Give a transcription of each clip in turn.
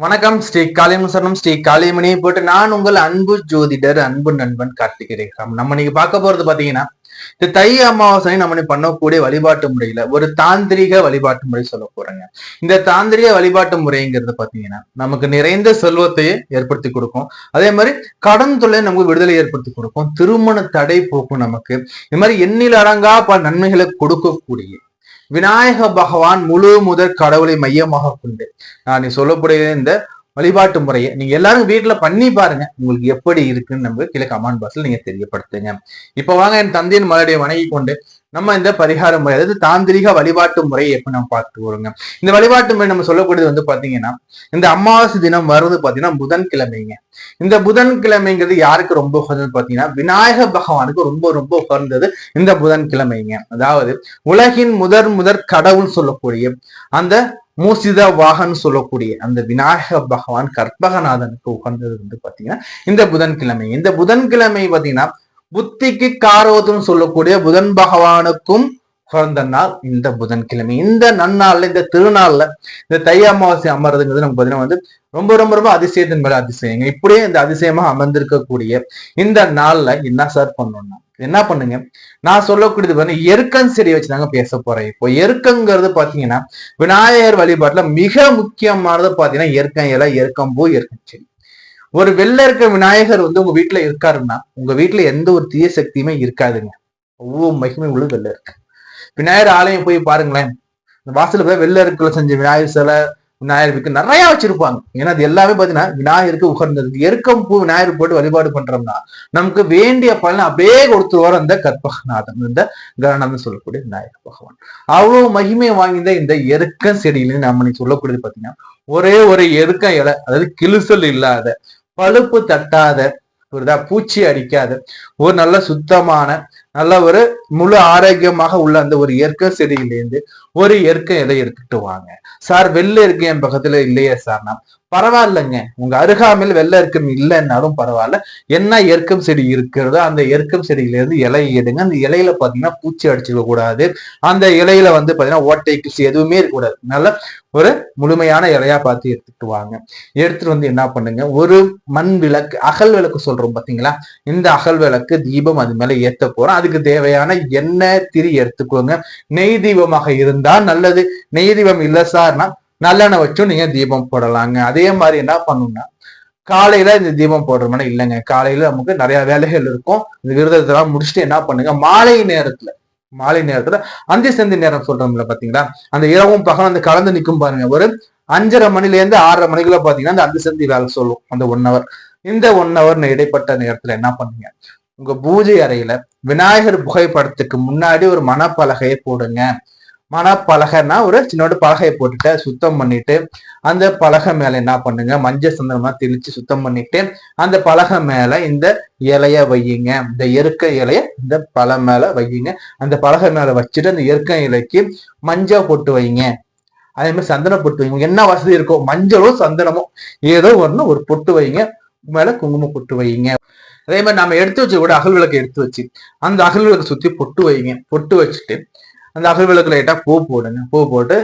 வணக்கம் ஸ்ரீ காளியமுசரணம் ஸ்ரீ காளிமணியை போட்டு நான் உங்கள் அன்பு ஜோதிடர் அன்பு நண்பன் கார்த்திகேயம் நம்ம இன்னைக்கு பார்க்க போறது பாத்தீங்கன்னா இந்த தை அமாவாசை நம்ம பண்ணக்கூடிய வழிபாட்டு முறையில ஒரு தாந்திரிக வழிபாட்டு முறை சொல்ல போறேங்க. இந்த தாந்திரிக வழிபாட்டு முறைங்கிறது பாத்தீங்கன்னா நமக்கு நிறைந்த செல்வத்தையே ஏற்படுத்தி கொடுக்கும். அதே மாதிரி கடன் தொழிலை நமக்கு விடுதலை ஏற்படுத்தி கொடுக்கும். திருமண தடை போக்கும் நமக்கு. இது மாதிரி எண்ணில் அடங்கா பல நன்மைகளை கொடுக்கக்கூடிய விநாயக பகவான் முழு முதற் கடவுளை மையமாக கொண்டு நான் சொல்லக்கூடிய இந்த வழிபாட்டு முறையை நீங்க எல்லாரும் வீட்டுல பண்ணி பாருங்க. உங்களுக்கு எப்படி இருக்குன்னு நம்ம கீழே கமெண்ட் பாக்ஸ்ல நீங்க தெரியப்படுத்துங்க. இப்ப வாங்க என் தந்தையின் மலடைய வணங்கி கொண்டு நம்ம இந்த பரிகார முறை அதாவது தாந்திரிக வழிபாட்டு முறையை எப்ப நம்ம பார்த்து வருங்க? இந்த வழிபாட்டு முறை நம்ம சொல்லக்கூடியது வந்து பாத்தீங்கன்னா இந்த அமாவாசை தினம் வருவது பாத்தீங்கன்னா புதன்கிழமைங்க. இந்த புதன்கிழமைங்கிறது யாருக்கு ரொம்ப உகந்தது பாத்தீங்கன்னா விநாயக பகவானுக்கு ரொம்ப ரொம்ப உகந்தது இந்த புதன்கிழமைங்க. அதாவது உலகின் முதற் முதற் கடவுள் சொல்லக்கூடிய அந்த மூசித வாகன் சொல்லக்கூடிய அந்த விநாயக பகவான் கற்பகநாதனுக்கு உகந்தது வந்து பாத்தீங்கன்னா இந்த புதன்கிழமை. இந்த புதன்கிழமை பாத்தீங்கன்னா புத்திக்கு காரோதம் சொல்லக்கூடிய புதன் பகவானுக்கும் பிறந்த நாள் இந்த புதன்கிழமை. இந்த நன்னாள்ல இந்த திருநாள்ல இந்த தை அமாவாசை அமர்றதுங்கிறது நமக்கு பாத்தீங்கன்னா வந்து ரொம்ப ரொம்ப ரொம்ப அதிசயத்தின் மேல அதிசயங்க. இப்படியே இந்த அதிசயமா அமர்ந்திருக்கக்கூடிய இந்த நாள்ல என்ன சார் பண்ணணும்னா என்ன பண்ணுங்க? நான் சொல்லக்கூடியது வந்து எருக்கன் செடி வச்சு தாங்க பேச போறேன். இப்போ எருக்கங்கிறது பாத்தீங்கன்னா விநாயகர் வழிபாட்டுல மிக முக்கியமானது பாத்தீங்கன்னா எருக்கம் இலை எருக்கம் பூ எருக்கம் செடி. ஒரு வெளில இருக்க விநாயகர் வந்து உங்க வீட்டுல இருக்காருன்னா உங்க வீட்டுல எந்த ஒரு தீய சக்தியுமே இருக்காதுங்க. ஒவ்வொரு மகிமை உள்ள வெளில இருக்கு. விநாயகர் ஆலயம் போய் பாருங்களேன். இந்த வாசல போய் வெளில இருக்குள்ள செஞ்ச விநாயகர் சிலை விநாயகருக்கு நிறைய வச்சிருப்பாங்க. ஏன்னா அது எல்லாமே பாத்தீங்கன்னா விநாயகருக்கு உகர்ந்தது எருக்கம் பூ விநாயகர் போட்டு வழிபாடு பண்றோம்னா நமக்கு வேண்டிய பலன் அப்படியே கொடுத்துருவார் அந்த கற்பகநாதன் இந்த கரணம்னு சொல்லக்கூடிய விநாயகர் பகவான். அவ்வளவு மகிமையை வாங்கிந்த இந்த எருக்கம் செடியில நம்ம நீ சொல்லக்கூடியது பாத்தீங்கன்னா ஒரே ஒரு எருக்க இலை அதாவது கிழிசல் இல்லாத பழுப்பு தட்டாத புரியுதா? பூச்சி அடிக்காத ஒரு நல்ல சுத்தமான நல்ல ஒரு முழு ஆரோக்கியமாக உள்ள அந்த ஒரு இயற்கை செடியிலேருந்து ஒரு இயற்கை இலை எடுத்துட்டு வாங்க? சார் வெள்ளை இருக்கு என் பக்கத்துல இல்லையே சார்னா பரவாயில்லைங்க. உங்க அருகாமையில் வெள்ளை இருக்கும் இல்லைன்னாலும் பரவாயில்ல. என்ன எருக்கம் செடி இருக்கிறதோ அந்த எருக்கம் செடியிலேருந்து இலை எடுங்க. அந்த இலையில பாத்தீங்கன்னா பூச்சி அடிச்சுக்க கூடாது. அந்த இலையில வந்து பாத்தீங்கன்னா ஓட்டை கிசி எதுவுமே இருக்கக்கூடாது நல்ல ஒரு முழுமையான இலையா பார்த்து எடுத்துட்டு வாங்க. எடுத்துட்டு வந்து என்ன பண்ணுங்க? ஒரு மண் விளக்கு அகல் விளக்கு சொல்றோம் பாத்தீங்களா? இந்த அகல் விளக்கு தீபம் அது மேல ஏத்த போறோம். அதுக்கு தேவையான எண்ணெய் திரி எடுத்துக்கோங்க. நெய் தீபமாக இருந்தா நல்லது. நெய் தீபம் இல்லை சார்னா நல்லெண்ணெய் வச்சும் நீங்க தீபம் போடலாங்க. அதே மாதிரி என்ன பண்ணணும்னா காலையில இந்த தீபம் போடுறோம்னா இல்லைங்க. காலையில நமக்கு நிறைய வேலைகள் இருக்கும். இந்த விரதத்தெல்லாம் முடிச்சுட்டு என்ன பண்ணுங்க மாலை நேரத்துல மாலை நேரத்துல அஞ்சு செந்தி நேரம் சொல்றோம்ல பாத்தீங்களா? அந்த இரவும் பகலும் அந்த கலந்து நிற்கும் பாருங்க. ஒரு அஞ்சரை மணில இருந்து ஆறரை மணிக்குள்ள பாத்தீங்கன்னா அந்த அஞ்சு செந்தி வேலை சொல்லும். அந்த ஒன் ஹவர் இந்த ஒன் ஹவர் இடைப்பட்ட நேரத்துல என்ன பண்ணுங்க உங்க பூஜை அறையில விநாயகர் புகைப்படத்துக்கு முன்னாடி ஒரு மனப்பலகையை போடுங்க. மனப்பலகைன்னா ஒரு சின்னோட பலகையை போட்டுட்டு சுத்தம் பண்ணிட்டு அந்த பலகை மேல என்ன பண்ணுங்க? மஞ்சள் சந்தனமா தெளிச்சு சுத்தம் பண்ணிட்டு அந்த பலகை மேல இந்த இலைய வையுங்க. இந்த இயற்கை இலைய இந்த பல மேல வையுங்க. அந்த பலகை மேல வச்சுட்டு அந்த இயற்கை இலைக்கு மஞ்சள் போட்டு வைங்க. அதே மாதிரி சந்தனம் பொட்டு வைங்க. என்ன வசதி இருக்கோ? மஞ்சளும் சந்தனமும் ஏதோ ஒன்று ஒரு பொட்டு வைங்க. மேல குங்குமம் பொட்டு வைங்க. அதே மாதிரி நம்ம எடுத்து வச்சு கூட அகல் விளக்கு எடுத்து வச்சு அந்த அகல் விளக்கு சுத்தி பொட்டு வைங்க பொட்டு வச்சுட்டு அந்த அகல் விளக்கு லைட்டா பூ போடுங்க. பூ போட்டு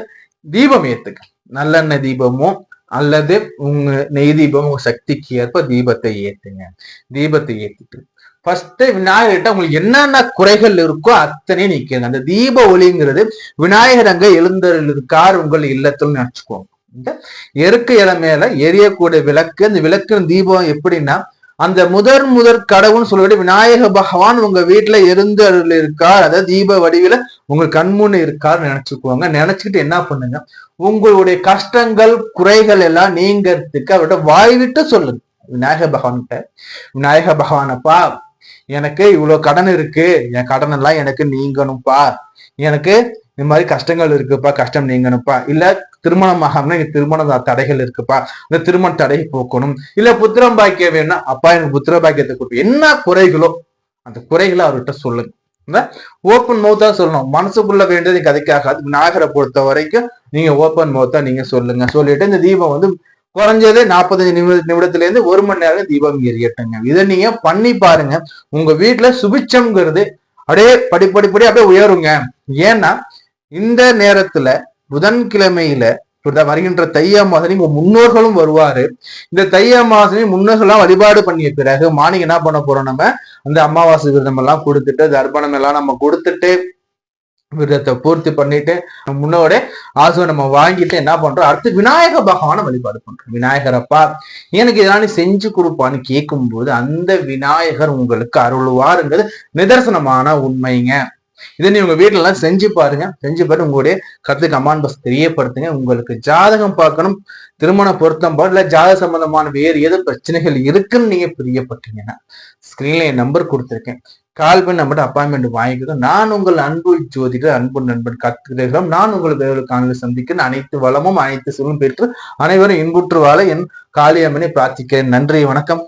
தீபம் ஏத்துங்க. நல்லெண்ணெய் தீபமும் அல்லது உங்க நெய் தீபம் உங்க சக்திக்கு ஏற்ப தீபத்தை ஏத்துங்க. தீபத்தை ஏத்திட்டு ஃபர்ஸ்ட் விநாயகர்கிட்ட உங்களுக்கு என்னென்ன குறைகள் இருக்கோ அத்தனையும் நீக்கிங்க அந்த தீப ஒளிங்கிறது விநாயகர் அங்க எழுந்தருள் உங்கள் இல்லத்தில் நினைச்சுக்கோங்க. இந்த எருக்க இலை மேல எரியக்கூடிய விளக்கு அந்த விளக்கு தீபம் எப்படின்னா அந்த முதற் முதற் கடவுள்னு சொல்லக்கூடிய விநாயக பகவான் உங்க வீட்டுல இருந்து அருள் இருக்கார் அதாவது தீப வடிவில உங்க கண்முன்னு இருக்கார் நினைச்சுக்குவாங்க நினைச்சுக்கிட்டு என்ன பண்ணுங்க? உங்களுடைய கஷ்டங்கள் குறைகள் எல்லாம் நீங்கிறதுக்கு அவர்கிட்ட வாய் விட்டு சொல்லுங்க. விநாயக பகவான்கிட்ட. விநாயக பகவானப்பா எனக்கு இவ்வளவு கடன் இருக்கு. என் கடன் எல்லாம் எனக்கு நீங்கணும்ப்பா. எனக்கு இந்த மாதிரி கஷ்டங்கள் இருக்குப்பா. கஷ்டம் நீங்கணும்ப்பா. இல்ல திருமணம் ஆகாமனா எனக்கு திருமண தடைகள் இருக்குப்பா. இந்த திருமண தடையை போக்கணும். இல்ல புத்திரம் பாக்கியம் வேணா அப்பா எனக்கு புத்திர பாக்கியத்தை கொடுப்போம் என்ன குறைகளோ அந்த குறைகளை அவர்கிட்ட சொல்லுங்க. ஓப்பன் மவுத்தா சொல்லணும். மனசுக்குள்ள வேண்டியது கதைக்காகாது. விநாயகரை பொறுத்த வரைக்கும் நீங்க ஓப்பன் மவுத்தா நீங்க சொல்லுங்க. சொல்லிட்டு இந்த தீபம் வந்து குறைஞ்சது நாற்பத்தஞ்சு நிமிட நிமிடத்துல இருந்து ஒரு மணி நேரம் தீபம் எரியட்டுங்க இதை நீங்க பண்ணி பாருங்க. உங்க வீட்டுல சுபிச்சம்ங்கிறது அப்படியே படிப்படிப்படி அப்படியே உயருங்க. ஏன்னா இந்த நேரத்துல புதன்கிழமையில வருகின்ற தை மாசனி உங்க முன்னோர்களும் வருவாரு. இந்த தை மாசனி முன்னோர்கள்லாம் வழிபாடு பண்ணிய பிறகு மார்னிங் என்ன பண்ண போறோம் நம்ம? அந்த அமாவாசை விரதம் எல்லாம் கொடுத்துட்டு தர்ப்பணம் எல்லாம் நம்ம கொடுத்துட்டு விரதத்தை பூர்த்தி பண்ணிட்டு முன்னோட ஆசுவை நம்ம வாங்கிட்டு என்ன பண்றோம்? அடுத்து விநாயக பகவானை வழிபாடு பண்றோம். விநாயகரப்பா எனக்கு இதெல்லாம் நீ செஞ்சு கொடுப்பான்னு கேட்கும்போது அந்த விநாயகர் உங்களுக்கு அருள்வாருங்கிறது நிதர்சனமான உண்மைங்க. இதை நீ உங்க வீட்டுல செஞ்சு பாருங்க. செஞ்சு பாரு உங்களுடைய கருத்து கமான் பஸ் தெரியப்படுத்துங்க. உங்களுக்கு ஜாதகம் பார்க்கணும். திருமண பொருத்தம் பாரு இல்ல ஜாதக சம்பந்தமான வேறு ஏதோ பிரச்சனைகள் இருக்குன்னு நீங்க பிரியப்பட்டீங்கன்னா ஸ்கிரீன்ல என் நம்பர் கொடுத்துருக்கேன். கால் பண்ணி நம்மகிட்ட அப்பாயின்மெண்ட் வாங்கிக்கிறோம் நான் உங்கள் அன்பு ஜோதிடர் அன்பு நண்பன் கத்துக்கிறோம் நான் உங்கள் வேறு காணொலி சந்திக்கிறேன். அனைத்து வளமும் அனைத்து சொல்லும் பெற்று அனைவரும் இன்புற்று வாழ என் காளியம்மனை பிரார்த்திக்கிறேன். நன்றி வணக்கம்.